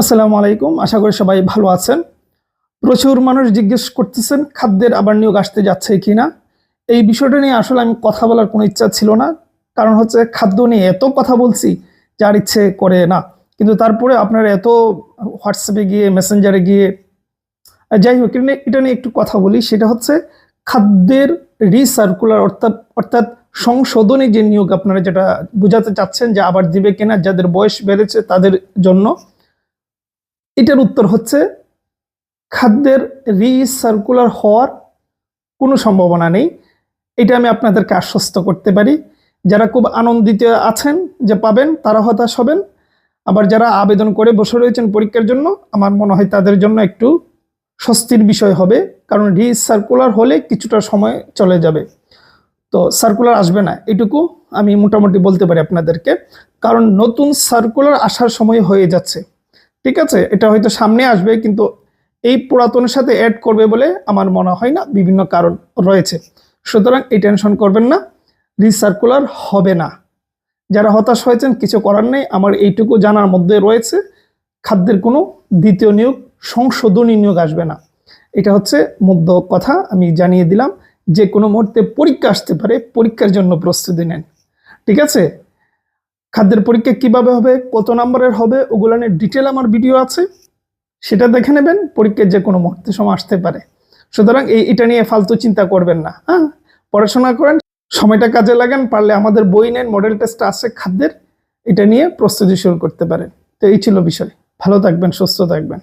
আসসালামু আলাইকুম। আশা করি সবাই ভালো আছেন। প্রচুর মানুষ জিজ্ঞেস করতেছেন, খাদ্যের আবার নিয়োগ আসতে যাচ্ছে কি না এই বিষয়টা নিয়ে আসলে আমি কথা বলার কোনো ইচ্ছা ছিল না। কারণ হচ্ছে খাদ্য নিয়ে এত কথা বলছি, যার ইচ্ছে করে না। কিন্তু তারপরে আপনারা এত হোয়াটসঅ্যাপে গিয়ে মেসেঞ্জারে গিয়ে, যাই হোক, এটা নিয়ে- একটু কথা বলি। সেটা হচ্ছে খাদ্যের রিসার্কুলার অর্থাৎ অর্থাৎ সংশোধনী যে নিয়োগ আপনারা যেটা বোঝাতে চাচ্ছেন যে আবার দিবে কিনা, যাদের বয়স বেড়েছে তাদের জন্য এটার উত্তর হচ্ছে খাদ্যের রিসার্কুলার হওয়ার কোনো সম্ভাবনা নেই। এটা আমি আপনাদেরকে আশ্বস্ত করতে পারি। যারা খুব আনন্দিত আছেন যে পাবেন, তারা হতাশ হবেন। আবার যারা আবেদন করে বসে রয়েছেন পরীক্ষার জন্য, আমার মনে হয় তাদের জন্য একটু স্বস্তির বিষয় হবে, কারণ রিসার্কুলার হলে কিছুটা সময় চলে যাবে। তো সার্কুলার আসবে না, এটুকু আমি মোটামুটি বলতে পারি আপনাদেরকে। কারণ নতুন সার্কুলার আসার সময় হয়ে যাচ্ছে। ঠিক আছে? এটা হয়তো সামনে আসবে, কিন্তু এই পুরাতনের সাথে অ্যাড করবে বলে আমার মনে হয় না, বিভিন্ন কারণ রয়েছে। সুতরাং এই টেনশন করবেন না রিসার্কুলার হবে না। যারা হতাশ হয়েছেন, কিছু করার নেই, আমার এইটুকু জানার মধ্যে রয়েছে, খাদ্যের কোনো দ্বিতীয় নিয়োগ, সংশোধনী নিয়োগ আসবে না। এটা হচ্ছে মধ্য কথা, আমি জানিয়ে দিলাম, যে কোনো মুহূর্তে পরীক্ষা আসতে পারে, পরীক্ষার জন্য প্রস্তুতি নেন। ঠিক আছে? খাদ্যের পরীক্ষা কীভাবে হবে, কত নম্বরের হবে, ওগুলো নিয়ে ডিটেল আমার ভিডিও আছে। সেটা দেখে নেবেন পরীক্ষার যে কোনো মুহূর্তে সময় আসতে পারে। সুতরাং এই এটা নিয়ে ফালতু চিন্তা করবেন না হ্যাঁ? পড়াশোনা করেন, সময়টা কাজে লাগান, পারলে আমাদের বই নেন মডেল টেস্ট আছে খাদ্যের, এটা নিয়ে প্রস্তুতি শুরু করতে পারেন। তো এই ছিল বিষয়। ভালো থাকবেন, সুস্থ থাকবেন।